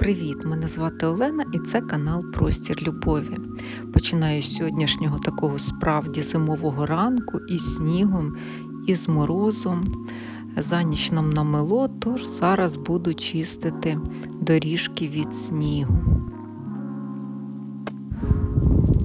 Привіт! Мене звати Олена і це канал Простір Любові. Починаю з сьогоднішнього такого справді зимового ранку із снігом, і з морозом. За ніч нам намело, тож зараз буду чистити доріжки від снігу.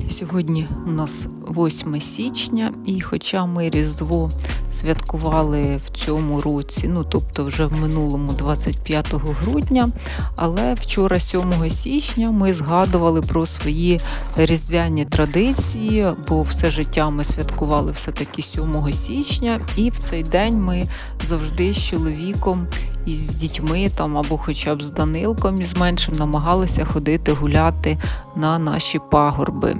Сьогодні у нас 8 січня, і хоча ми Різдво святкували в цьому році, ну тобто вже в минулому 25 грудня, але вчора, 7 січня, ми згадували про свої різдвяні традиції, бо все життя ми святкували все-таки 7 січня, і в цей день ми завжди з чоловіком і з дітьми там або хоча б з Данилком і з меншим намагалися ходити гуляти на наші пагорби.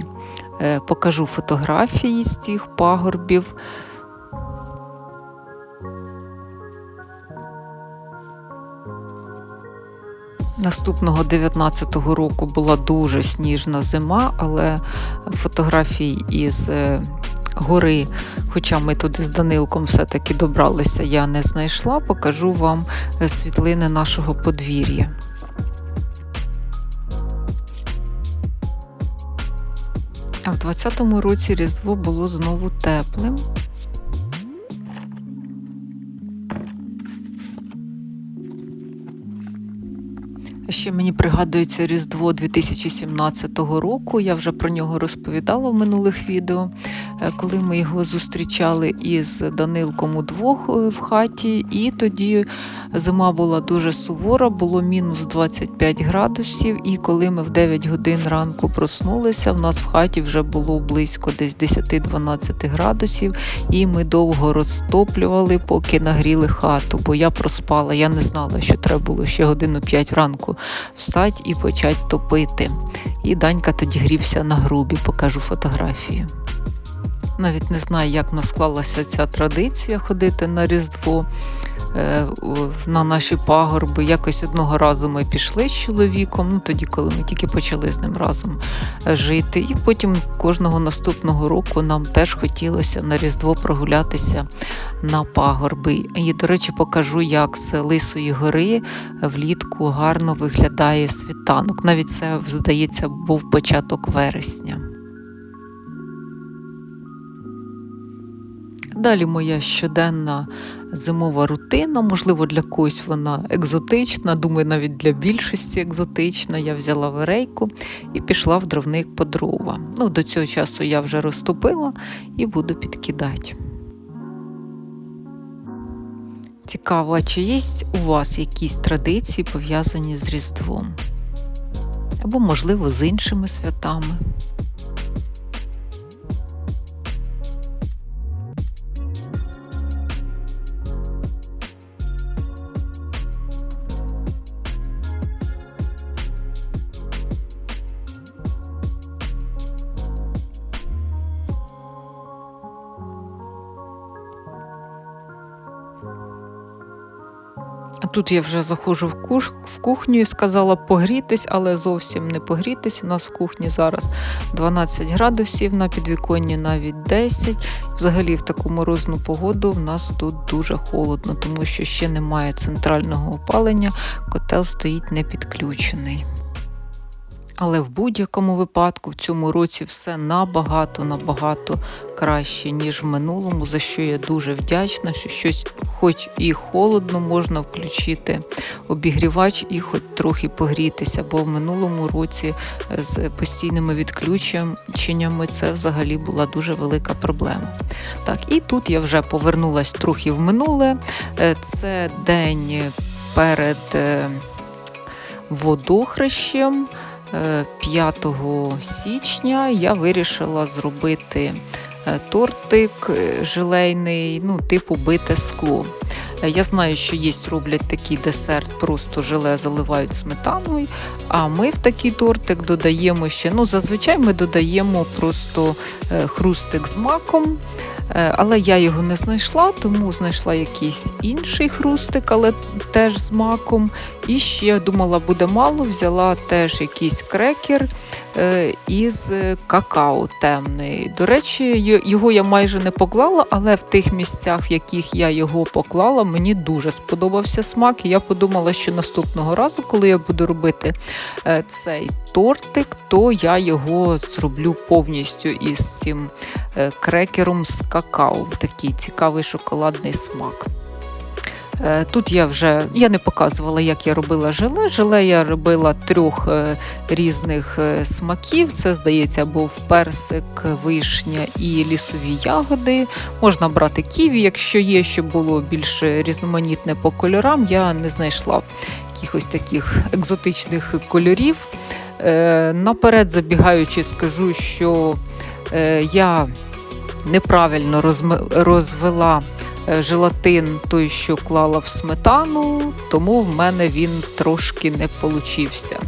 Е, покажу фотографії з цих пагорбів. Наступного 19-го року була дуже сніжна зима, але фотографій із е, гори, хоча ми туди з Данилком все-таки добралися, я не знайшла. Покажу вам світлини нашого подвір'я. А в 20-му році Різдво було знову теплим. Ще мені пригадується Різдво 2017 року. Я вже про нього розповідала в минулих відео, коли ми його зустрічали із Данилком удвох е, в хаті, і тоді зима була дуже сувора, було мінус 25 градусів. І коли ми в 9 годин ранку проснулися, в нас в хаті вже було близько десь 10-12 градусів, і ми довго розтоплювали, поки нагріли хату, бо я проспала. Я не знала, що треба було ще годину 5 ранку встать і почать топити. І Данька тоді грівся на грубі, покажу фотографію. Навіть не знаю, як в нас склалася ця традиція ходити на Різдво. Е, на наші пагорби. Якось одного разу ми пішли з чоловіком, ну тоді, коли ми тільки почали з ним разом е, жити. І потім кожного наступного року нам теж хотілося на Різдво прогулятися на пагорби. І, до речі, покажу, як з Лисої гори влітку гарно виглядає світанок. Навіть це, здається, був початок вересня. Далі моя щоденна зимова рутина, можливо, для когось вона екзотична, думаю, навіть для більшості екзотична. Я взяла верейку і пішла в дровник по дрова. Ну, До цього часу я вже розтопила і буду підкидати. Цікаво, а чи є у вас якісь традиції пов'язані з Різдвом? Або, можливо, з іншими святами? Тут я вже заходжу в куш, в кухню і сказала погрітись, але зовсім не погрітись. У нас в кухні зараз 12 градусів, на підвіконні навіть 10. Взагалі, в таку морозну погоду в нас тут дуже холодно, тому що ще немає центрального опалення, котел стоїть не підключений. Але в будь-якому випадку в цьому році все набагато-набагато краще, ніж в минулому, за що я дуже вдячна, що щось, хоч і холодно, можна включити обігрівач і хоч трохи погрітися, бо в минулому році з постійними відключеннями це взагалі була дуже велика проблема. Так, і тут я вже повернулася трохи в минуле. Е, це день перед е, водохрещем. 5 січня я вирішила зробити е, тортик е, желейний, ну, типу бите скло. Е, я знаю, що є роблять такий десерт, просто желе заливають сметаною. А ми в такий тортик додаємо ще. ну, Зазвичай ми додаємо просто хрустик з маком. Е, але я його не знайшла, тому знайшла якийсь інший хрустик, але теж з маком. І ще думала, буде мало, взяла теж якийсь крекер із какао темної. До речі, його я майже не поклала, але в тих місцях, в яких я його поклала, мені дуже сподобався смак. І я подумала, що наступного разу, коли я буду робити е, цей тортик, то я його зроблю повністю із цим е, крекером з какао. Такий цікавий шоколадний смак. Е, Тут я вже я не показувала, як я робила желе. Желе я робила трьох е, різних е, смаків. Це, здається, був персик, вишня і лісові ягоди. Можна брати ківі, якщо є, щоб було більш різноманітне по кольорам. Я не знайшла якихось таких екзотичних кольорів. Наперед забігаючи, скажу, що я неправильно розвела желатин, той, що клала в сметану, тому в мене він трошки не получився.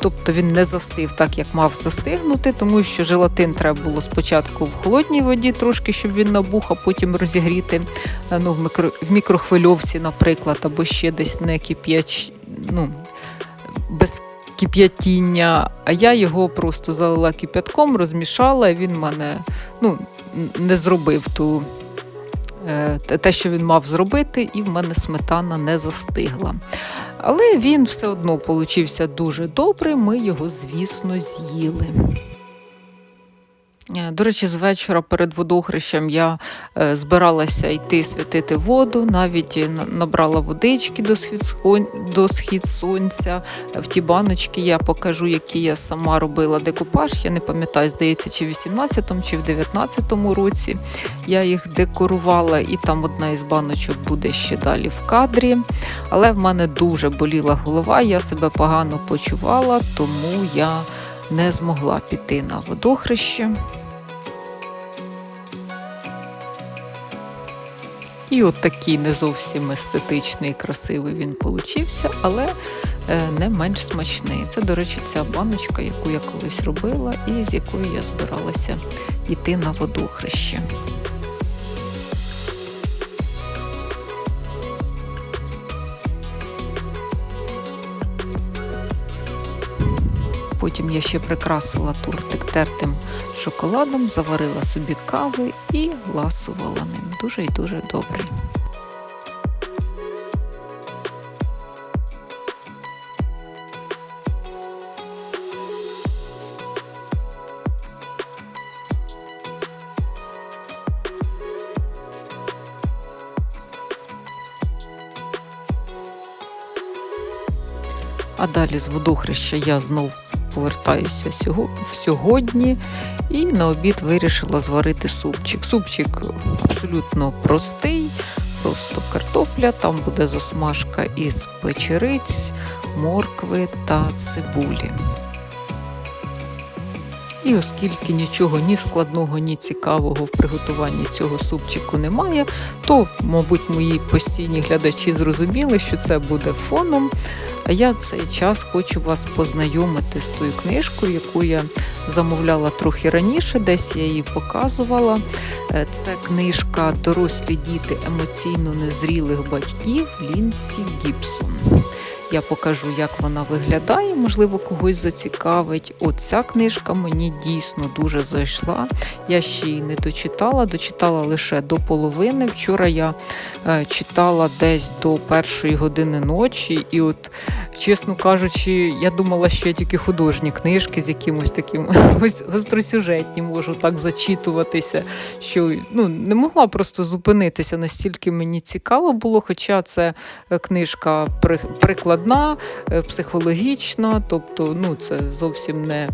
Тобто він не застиг так, як мав застигнути, тому що желатин треба було спочатку в холодній воді, трошки, щоб він набух, а потім розігріти е, ну, в, мікро, в мікрохвильовці, наприклад, або ще десь не кип'яч, ну, без кип'ятіння. А я його просто залила кип'ятком, розмішала, і він мене ну, не зробив ту. Е, те- що він мав зробити, і в мене сметана не застигла. Але він все одно получився дуже добрий. Ми його, звісно, з'їли. Е, До речі, з вечора перед водохрещем я е, збиралася йти святити воду, навіть е, набрала водички до схід, до схід сонця. В ті баночки я покажу, які я сама робила декупаж. Я не пам'ятаю, здається, чи в 18-му, чи в 19-му році я їх декорувала, і там одна із баночок буде ще далі в кадрі. Але в мене дуже боліла голова, я себе погано почувала, тому я не змогла піти на водохреще. І от такий не зовсім естетичний красивий він получився, але е, не менш смачний. Це, до речі, ця баночка, яку я колись робила, і з якою я збиралася йти на водохреще. Потім я ще прикрасила тортик тертим шоколадом, заварила собі кави і ласувала ним. Дуже і дуже добрий. А далі з водохреща я знов повертаюся в сьогодні і на обід вирішила зварити супчик. Супчик абсолютно простий, просто картопля, там буде засмажка із печериць, моркви та цибулі. І оскільки нічого ні складного, ні цікавого в приготуванні цього супчику немає, то, мабуть, мої постійні глядачі зрозуміли, що це буде фоном. А я в цей час хочу вас познайомити з тою книжкою, яку я замовляла трохи раніше, десь я її показувала. Е, Це книжка Дорослі діти емоційно незрілих батьків Лінсі Гібсон. Я покажу, як вона виглядає, можливо, когось зацікавить. От ця книжка мені дійсно дуже зайшла. Я ще її не дочитала, дочитала лише до половини. Вчора я е, читала десь до першої години ночі, і от, чесно кажучи, я думала, що я тільки художні книжки з якимось таким ось гостросюжетні можу так зачитуватися, що ну, не могла просто зупинитися, настільки мені цікаво було, хоча це е, книжка при- прикладна, е, психологічна, тобто ну, це зовсім не.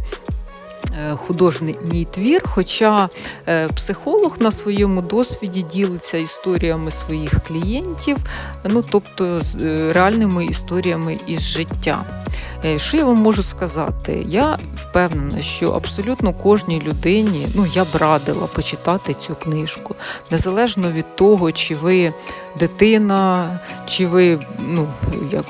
Е, Художній твір, хоча е, психолог на своєму досвіді ділиться історіями своїх клієнтів, ну тобто з е, реальними історіями із життя. Що я вам можу сказати? Я впевнена, що абсолютно кожній людині ну, я б радила почитати цю книжку, незалежно від того, чи ви дитина, чи ви ну, як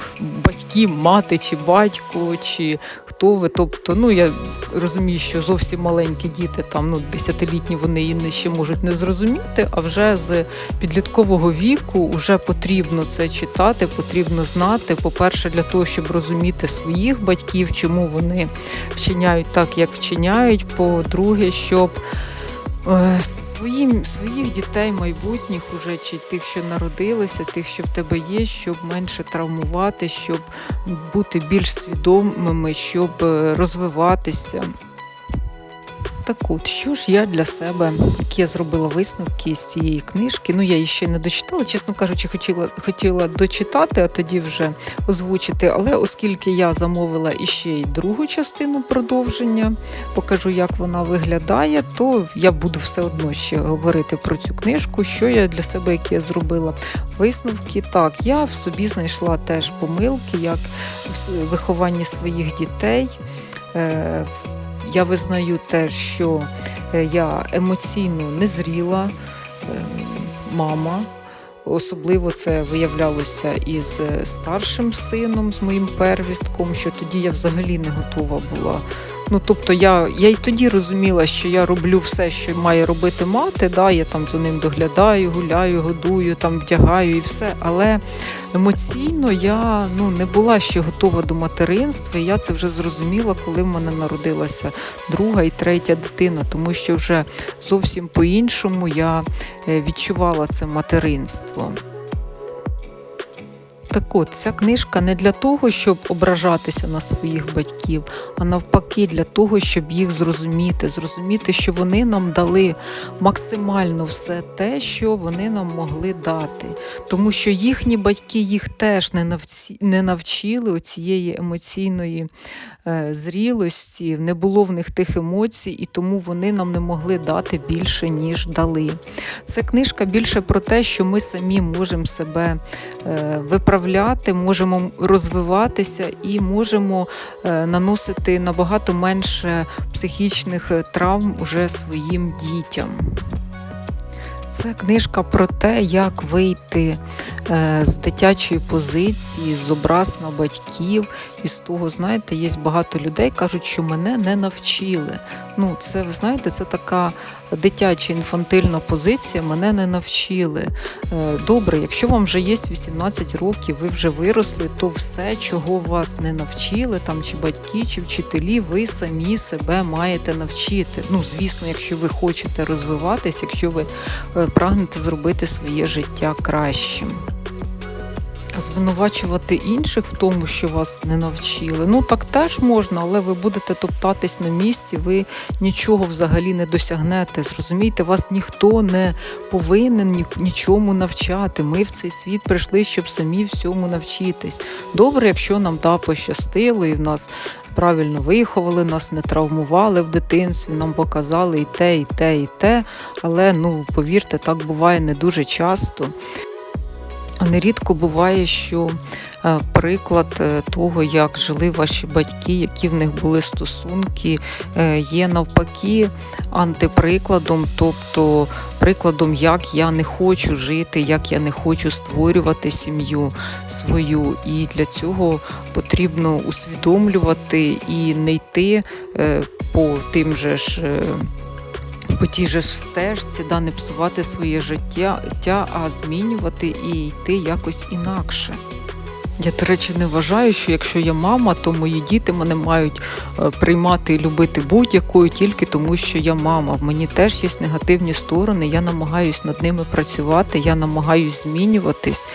батьки, мати чи батько, чи хто ви. Тобто, ну я розумію, що зовсім маленькі діти, там ну десятилітні, вони і ще можуть не зрозуміти, а вже з підліткового віку вже потрібно це читати, потрібно знати. По-перше, для того, щоб розуміти своїх батьків, чому вони вчиняють так, як вчиняють. По-друге, щоб Е, своїм, своїх дітей майбутніх, уже чи тих, що народилися, тих, що в тебе є, щоб менше травмувати, щоб бути більш свідомими, щоб е, розвиватися. Так от, що ж я для себе, які я зробила висновки з цієї книжки. Ну, я її ще не дочитала, чесно кажучи, хотіла хотіла дочитати, а тоді вже озвучити. Але оскільки я замовила іще й другу частину продовження, покажу, як вона виглядає, то я буду все одно ще говорити про цю книжку, що я для себе, які я зробила висновки. Так, я в собі знайшла теж помилки, як в вихованні своїх дітей. Я визнаю те, що е, я емоційно незріла е, мама. Особливо це виявлялося із е, старшим сином, з моїм первістком, що тоді я взагалі не готова була Ну, тобто я я й тоді розуміла, що я роблю все, що має робити мати. Да, Я там за ним доглядаю, гуляю, годую, там вдягаю і все. Але емоційно я ну, не була ще готова до материнства. І я це вже зрозуміла, коли в мене народилася друга і третя дитина, тому що вже зовсім по-іншому я е, відчувала це материнство. Так от, ця книжка не для того, щоб ображатися на своїх батьків, а навпаки, для того, щоб їх зрозуміти, зрозуміти, що вони нам дали максимально все те, що вони нам могли дати. Тому що їхні батьки їх теж не навці... не навчили цієї емоційної е, зрілості, не було в них тих емоцій, і тому вони нам не могли дати більше, ніж дали. Це книжка більше про те, що ми самі можемо себе е, виправляти виправляти, можемо розвиватися і можемо е, наносити набагато менше психічних е, травм уже своїм дітям. Це книжка про те, як вийти з дитячої позиції, з образ на батьків. І з того, знаєте, є багато людей, кажуть, що мене не навчили. Ну, це, ви знаєте, це така дитяча інфантильна позиція, мене не навчили. Е, добре, якщо вам вже є 18 років, ви вже виросли, то все, чого вас не навчили, там чи батьки, чи вчителі, ви самі себе маєте навчити. Ну, звісно, якщо ви хочете розвиватись, якщо ви е, прагнете зробити своє життя кращим. Звинувачувати інших в тому, що вас не навчили. Ну так теж можна, але ви будете топтатись на місці, ви нічого взагалі не досягнете. Зрозумійте, вас ніхто не повинен нічому навчати. Ми в цей світ прийшли, щоб самі всьому навчитись. Добре, якщо нам да пощастило, і в нас правильно виховали, нас не травмували в дитинстві, нам показали і те, і те, і те. Але ну повірте, так буває не дуже часто. Нерідко буває, що е, приклад е, того, як жили ваші батьки, які в них були стосунки, е, є навпаки антиприкладом, тобто прикладом, як я не хочу жити, як я не хочу створювати сім'ю свою. І для цього потрібно усвідомлювати і не йти по тим же ж по тій же стежці, да, не псувати своє життя, а змінювати і йти якось інакше. Я, до речі, не вважаю, що якщо я мама, то мої діти мене мають е, приймати і любити будь-якою тільки тому, що я мама. В мені теж є негативні сторони, я намагаюсь над ними працювати, я намагаюсь змінюватись.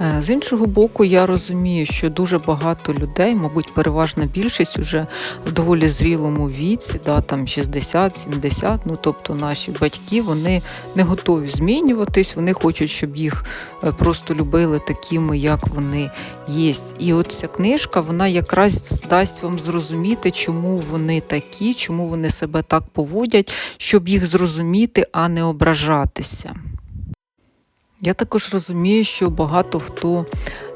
Е, з іншого боку, я розумію, що дуже багато людей, мабуть, переважна більшість уже в доволі зрілому віці, да, там 60-70, ну тобто наші батьки, вони не готові змінюватись, вони хочуть, щоб їх е, просто любили такими, як вони є. І от ця книжка, вона якраз дасть вам зрозуміти, чому вони такі, чому вони себе так поводять, щоб їх зрозуміти, а не ображатися. Я також розумію, що багато хто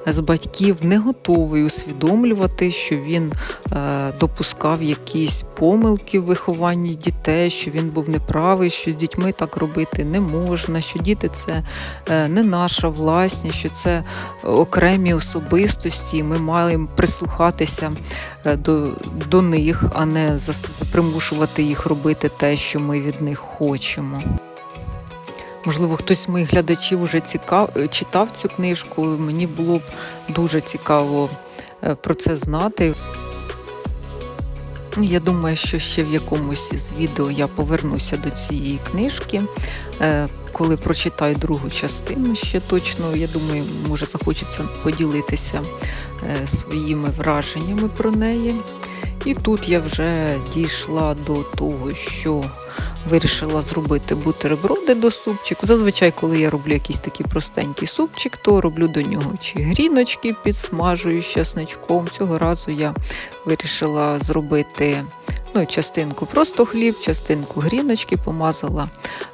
з батьків не готовий усвідомлювати, що він е, допускав якісь помилки в вихованні дітей, що він був неправий, що з дітьми так робити не можна, що діти це е, не наша власність, що це окремі особистості, і ми маємо прислухатися е, до, до них, а не примушувати їх робити те, що ми від них хочемо. Можливо, хтось з моїх глядачів вже цікав, е, читав цю книжку. Мені було б дуже цікаво е, про це знати. Я думаю, що ще в якомусь із відео я повернуся до цієї книжки, е, коли прочитаю другу частину. Ще точно, я думаю, може захочеться поділитися своїми враженнями про неї. І тут я вже дійшла до того, що вирішила зробити бутерброди до супчику. Зазвичай, коли я роблю якийсь такий простенький супчик, то роблю до нього чи гріночки підсмажую з чесничком. Цього разу я вирішила зробити ну, частинку просто хліб, частинку гріночки, помазала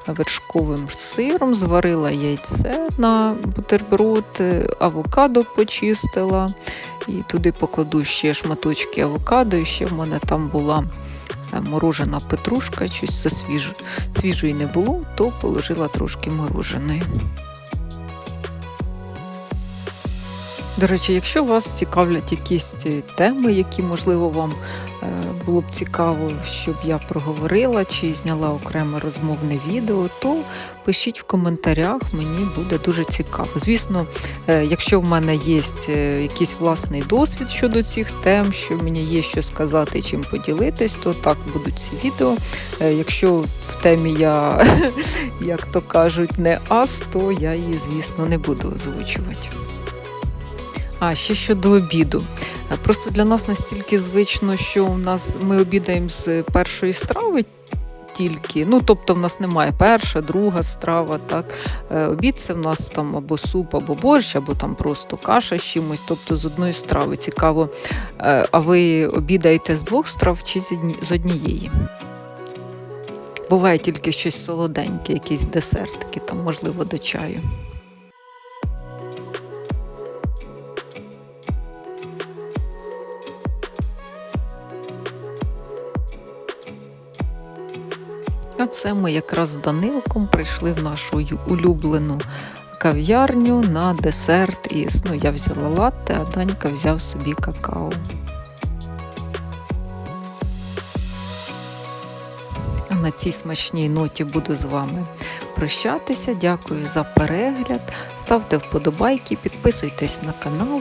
вершковим сиром, зварила яйце на бутерброд, е, авокадо почистила. І туди покладу ще шматочки авокадо, і ще в мене там була морожена петрушка, щось це свіж... свіжої не було, то положила трошки мороженої. До речі, якщо вас цікавлять якісь е, теми, які, можливо, вам е, було б цікаво, щоб я проговорила чи зняла окреме розмовне відео, то пишіть в коментарях, мені буде дуже цікаво. Звісно, е, якщо в мене є е, якийсь власний досвід щодо цих тем, що мені є що сказати, чим поділитись, то так будуть ці відео. Е, Якщо в темі я, як то кажуть, не ас, то я її, звісно, не буду озвучувати. А ще щодо обіду. Просто для нас настільки звично, що у нас ми обідаємо з першої страви. Тільки, ну тобто в нас немає перша, друга страва. Так Е, обід це в нас там або суп, або борщ, або там просто каша з чимось, тобто з одної страви. Цікаво. е, А ви обідаєте з двох страв чи з однієї? Буває тільки щось солоденьке, якісь десертики, там, можливо, до чаю. А це ми якраз з Данилком прийшли в нашу улюблену кав'ярню на десерт із. Ну, я взяла латте, а Данька взяв собі какао. На цій смачній ноті буду з вами прощатися. Дякую за перегляд. Ставте вподобайки, підписуйтесь на канал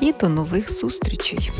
і до нових зустрічей!